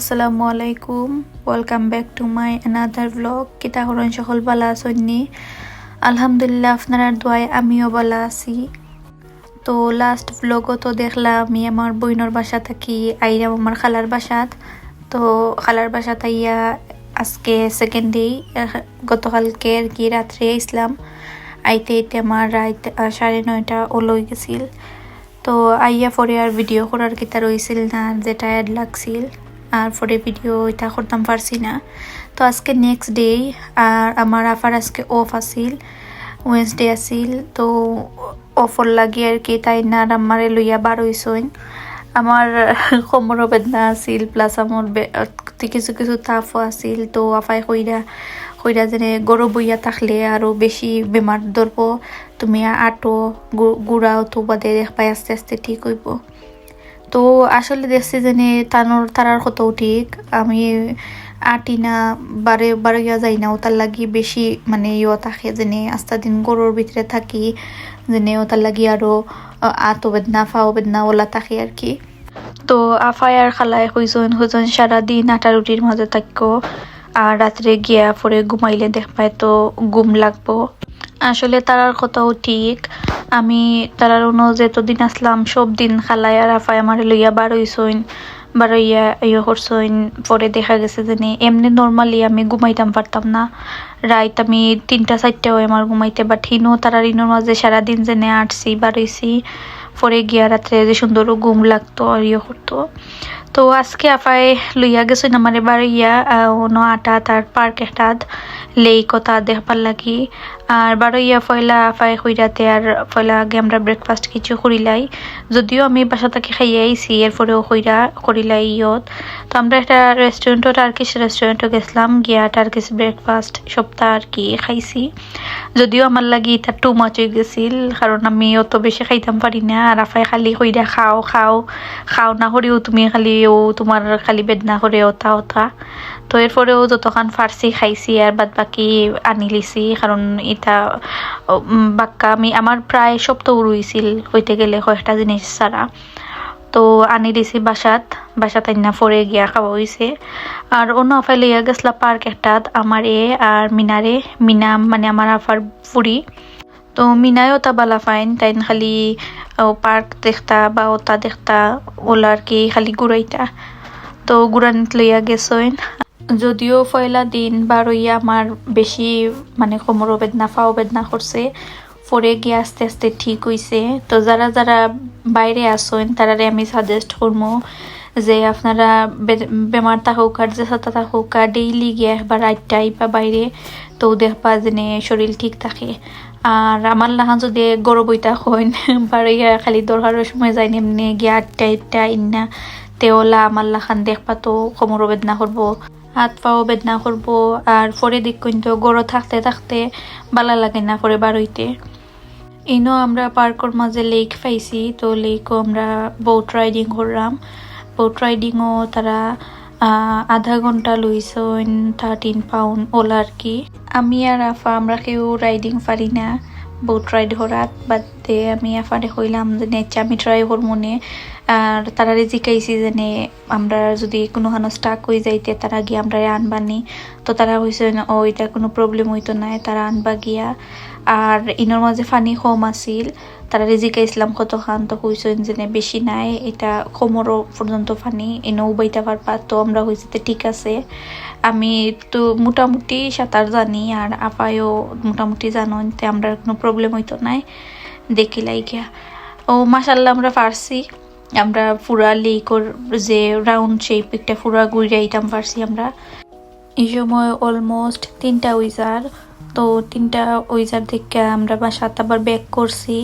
আসসালামু আলাইকুম welcome back to my another blog কিতা করেন সকল বালা আসন্নি আলহামদুলিল্লাহ, আপনার দোয়ায় আমিও বালা আছি। তো লাস্ট ব্লগও তো দেখলাম, আমি আমার বইনর বাসা থাকি, আইরাম আমার খালার বাসাত। তো খালার বাসা তাইয়া আজকে সেকেন্ড ডে গতকালকে আর কি রাত্রে ইসলাম আইতে আইতে আমার রাত সাড়ে নয়টা ওলই গেছিল। তো আইয়া পরে আর ভিডিও করার কিতা রয়েছিল না, যেটা টায়ার্ড লাগছিল। আর পরে ভিডিও এটা করতাম পারছি না। তো আজকে নেক্সট ডে আর আমার আফার আজকে অফ আছিল ওয়েন্সডে আছিল, তো অফর লাগি আর কি, তাই না আমারে লইয়া বার হইসইন। আমার কোমরও বেদনা আছিল প্লাস আমার কিছু কিছু তাফও আছিল, তো আফাই কইরা কইরা যেনে গরু বইয়া থাকলে আরও বেশি বেমার ধরব, তুমি আটো গুড়াও তো বাদে দেখবাই আস্তে আস্তে ঠিক হইব। তো আসলে দেখছি যেনে তানোর তারার কতও ঠিক আমি আটি না বারে বারে ইয়া যাই না। ওটার লাগি বেশি মানে ইয়ে থাকে যেনে আস্তা দিন গরুর ভিতরে থাকি যেনে ওটার লাগি আরও আহ, আতো বেদনা ফাও বেদনা ওলা থাকে আর কি। তো আফাই আর খালাই হইজন হইজন সারাদিন আটা রুটির মাঝে থাকো আর রাত্রে গিয়া পরে ঘুমাইলে দেখবাই তো ঘুম লাগবো। আসলে তারার কথাও ঠিক। আমি তারার অন্য যেতদিন আসলাম, সব দিন খালাই আর আফাই আমার লইয়া বার হইসইন বার হইয়া ইয়ে করছইন পরে দেখা গেছে যে এমনি নর্মালি আমি ঘুমাইতাম পারতাম না। রাইত আমি তিনটা চারটা হয় আমার ঘুমাইতে বাট হিনো তারার ইনোর মাঝে সারাদিন জেনে আটছি বার হইছি পরে গিয়া রাত্রে যে সুন্দর ঘুম লাগতো আর ইয়ে করতো। তো আজকে আফাই লইয়া গেছেন আমার এবার ইয়া অন্য আটা তার পার্ক এটাত লেই কথা দেখবার লাগি। আর বারো ইয়া ফয়লা আফাই খুইরাতে আর ফয়লা আগে আমরা ব্রেকফাস্ট কিছু করিলাই যদিও আমি বাসা থেকে খাইয়ে আইছি এরপরেও খুঁড়া করিলাই ইয়ত। তো আমরা একটা রেস্টুরেন্টও টার্কিশ রেস্টুরেন্টও গেছিলাম। গিয়া টার্কিশ ব্রেকফাস্ট সপ্তাহ আর কি খাইছি। যদিও আমার লাগি এটা টু মাচ হয়ে গেছিল, কারণ আমি অত বেশি খাইতাম পারি না। আর আফাই খালি কইরা খাও খাও খাও না করেও তুমি খালি ও তোমার খালি বেদনা করে ওতা ওতা। তো এরপরেও যতক্ষণ ফার্সি খাইছি আর বাদ বাকি আনি লিছি, কারণ এটা বাক্কা আমি, আমার প্রায় সপ্তাহ রুইছিল হইতে গেলে কয়েকটা জিনিস ছাড়া। তো আনি দিছি বাসাত বাসাত আইনা পরে গিয়া খাওয়া হইছে। আর অন্য আফাই লইয়া গেছলা পার্ক একটাত, আমার এ আর মিনারে মিনা মানে আমার আফার ফুরি তো মিনায়ও তা বালা ফাইন, তাইন খালি পার্ক দেখতা বা ওটা দেখতা, ওলা আর কি খালি ঘুরাইতা। তো ঘুরানিত লইয়া গেছইন। যদিও পয়লা দিন বারইয়া আমার বেশি মানে কোমরও বেদনা ফাও বেদনা করছে পরে গিয়ে আস্তে আস্তে ঠিক হইছে? তো যারা যারা বাইরে আসেন, তারারে আমি সাজেস্ট করব যে আপনারা বেমার থাকুক আর যে সাথে থাকুক, আর ডেইলি গিয়ে একবার আটটাই বা বাইরে, তো দেখবা যেনে শরীর ঠিক থাকে। আর আমার লাহান যদি গরু বইতা হইন বাড়িয়া খালি দরকারের সময় যাই এমনি গিয়ে আটটা আটটা ইন্না তেওলা আমার লাখান দেখবা তো কোমরও বেদনা করব, হাত পাও বেদনা করব, আর পরে দিক কিন্তু গরু থাকতে থাকতে বালা লাগে না করে বারইতে ইনো আমরা পার্কর মাঝে লেক পাইছি, তো লেকও আমরা বোট রাইডিং করলাম। বোট রাইডিংও তারা আধা ঘণ্টা লইছেন থার্টিন পাউন্ড ওলা আর কি। আমি আর আফা, আমরা কেউ রাইডিং পারি না বোট রাইড হরাত বাদে আমি আফারে হইলাম যে নেচা আমি ট্রাই হরমোনে আর তারারে জিকাইছি যেনে আমরা যদি কোনো হানো স্টাক হয়ে যাইতে, তারা গিয়ে আমরা আনবানি তো তারা হয়েছে ও, এটা কোনো প্রবলেম হইতো নাই, তারা আনবা গিয়া। আর ইনোর মাঝে ফানি কম আছিল। তারা রিজিকা ইসলাম কত খান, তো হইছেন যে বেশি নাই, এটা কোমরও পর্যন্ত ফানি, এনে উবাইতে পারবা। তো আমরা হয়েছে তো ঠিক আছে। আমি তো মোটামুটি সাঁতার জানি, আর আপায়ও মোটামুটি জানো তে আমরা কোনো প্রবলেম হইতো নাই দেখিলাই গিয়া ও মাসাল্লাহ আমরা পারছি। আমরা পুরা লেকর যে রাউন্ড শেপ একটা পুরা ঘুরে আইতাম, পারছি আমরা। এই সময় অলমোস্ট তিনটা উইজার তো তিনটা উইজার দেখে আমরা বাসাত আবার ব্যাক করছি।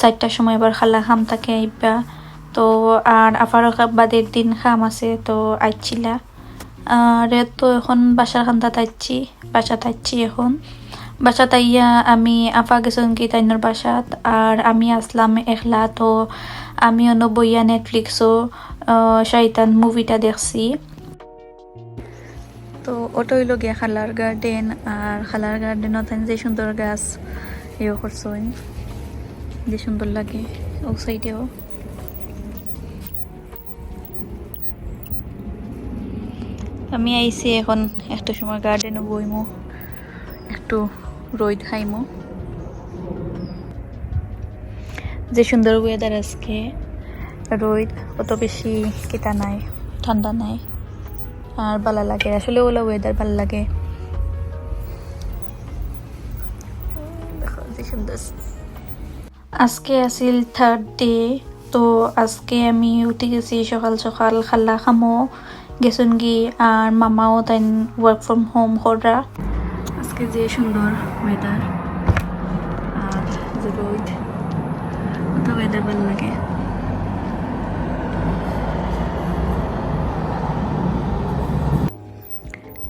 চারটার সময় আবার খালা খাম থাকে আইবা তো আর আবার বাদের দিন খাম আছে, তো আইছিলা আর তো এখন বাসার খান্তা তাইছি বাসা তাইছি এখন। বাসা তাইয়া আমি আফা গেছেন কি তাইনোর বাসাত, আর আমি আসলাম একলা, তো আমি অন্য বইয়া নেটফ্লিক্সও শৈতান মুভিটা দেখছি। ওটা হইল গিয়া খালার গার্ডেন আর খালার গার্ডেনত যে সুন্দর গাছ ইয়ে করছেন যে সুন্দর লাগে, ও সাইডেও আমি আইছি এখন, একটা সময় গার্ডেনে বইমু, একটু রোদ খাইমু। যে সুন্দর ওয়েদার আজকে, রোদ অত বেশি কিতা নাই, ঠান্ডা নাই। আর ভালো লাগে, আসলে ওলা ওয়েদার ভালো লাগে। আজকে আছিল থার্ড ডে তো আজকে আমি উঠে গেছি সকাল সকাল খাল্লা খামো, গেছুন গি আর মামাও তাই ওয়ার্ক ফ্রম হোম করা আজকে যে সুন্দর ওয়েদার আর যে রোদ ওয়েদার ভালো লাগে।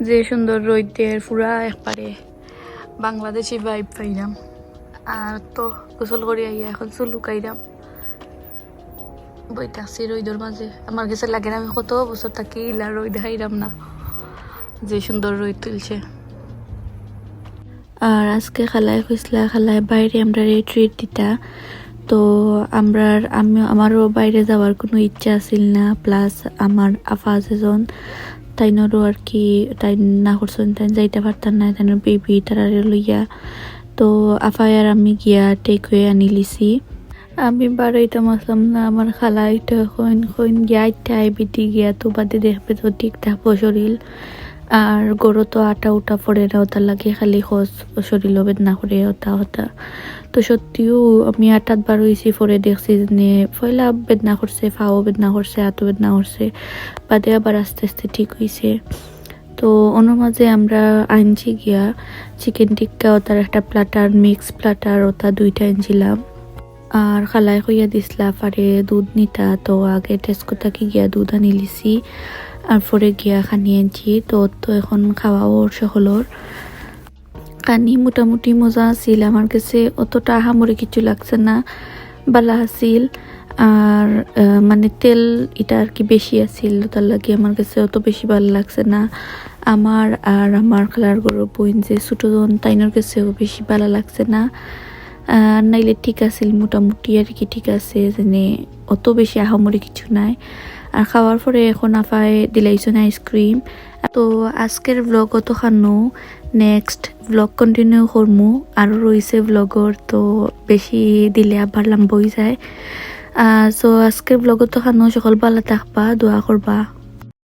যে সুন্দর রোদের পুরা একবারে বাংলাদেশি ভাইব পাইলাম। আর তো গোসল করে আইয়া এখন চুল লুকাইলাম। বইটা আছি রইদর মাঝে। আমার কাছে লাগে না, আমি কত বছর থাকি ইলা রই দেখাইলাম না, যে সুন্দর রই তুলছে। আর আজকে খালায় খুঁজলা খালায় বাইরে আমরা ট্রিট দিতা। তো আমরা আমি, আমারও বাইরে যাওয়ার কোনো ইচ্ছা আছিল না প্লাস আমার আফা যেজন তাইনরও আর কি তাই না করছেন তাই যাইতে পারতাম না তাই বেবি তারা লইয়া। তো আফাই আর আমি গিয়া টেক হয়ে আনি লিছি। আমি বাড়াইতাম মাসলাম না আমার খালা এটা হইন হইন গিয়া, আইতে আইবিটি গিয়া, তো বাদে দেখবে তো ঠিক থাকব শরীর আর গরু তো আটা উটা না ওটা লাগে খালি খোঁজ, শরীর বেদনা করে ওটা ওটা। তো সত্যিও আমি আটাত বার হয়েছি পরে দেখছি যে পয়লা বেদনা করছে, ফাও বেদনা করছে হাতও বেদনা করছে, বাদে আবার আস্তে আস্তে ঠিক হয়েছে তো ওনার মাঝে আমরা আনছি গিয়া চিকেন টিক্কা, ওটার একটা প্লাটার, মিক্স প্লাটার, ওটা দুইটা আনছিলাম। আর খালাই কইয়া দিছিলা পারে দুধ নিতা, তো আগে টেস্কো থাকি গিয়া দুধ আনি লিছি। আর পরে গিয়া খানি আনছি। তো তো এখন খাওয়াও সকলের। কানি মোটামুটি মজা আছিল। আমার কাছে অতটা আহামরি কিছু লাগছে না। বালা আছিল। আর মানে তেল এটা আর কি বেশি আছিল। তার লাগে আমার কাছে অত বেশি ভালো লাগছে না। আমার আর আমার খালার গরু বইন যে ছোটো জন তাইনের কাছেও বেশি ভালো লাগছে না। নাইলে ঠিক আছিল। মোটামুটি আর কি ঠিক আছে। যেনে অত বেশি আহামরি কিছু নাই। আর খাওয়ার পরে এখন আফায় দিলাইছেন আইসক্রিম তো আজকের ব্লগ অত খানো। নেক্সট ব্লগ কন্টিনিউ করমু। আরও রয়েছে ব্লগর তো বেশি দিলে আবার লাম্বই যায়। সো আজকের ব্লগত খানো। সকল ভালো থাকবা, দোয়া করবা।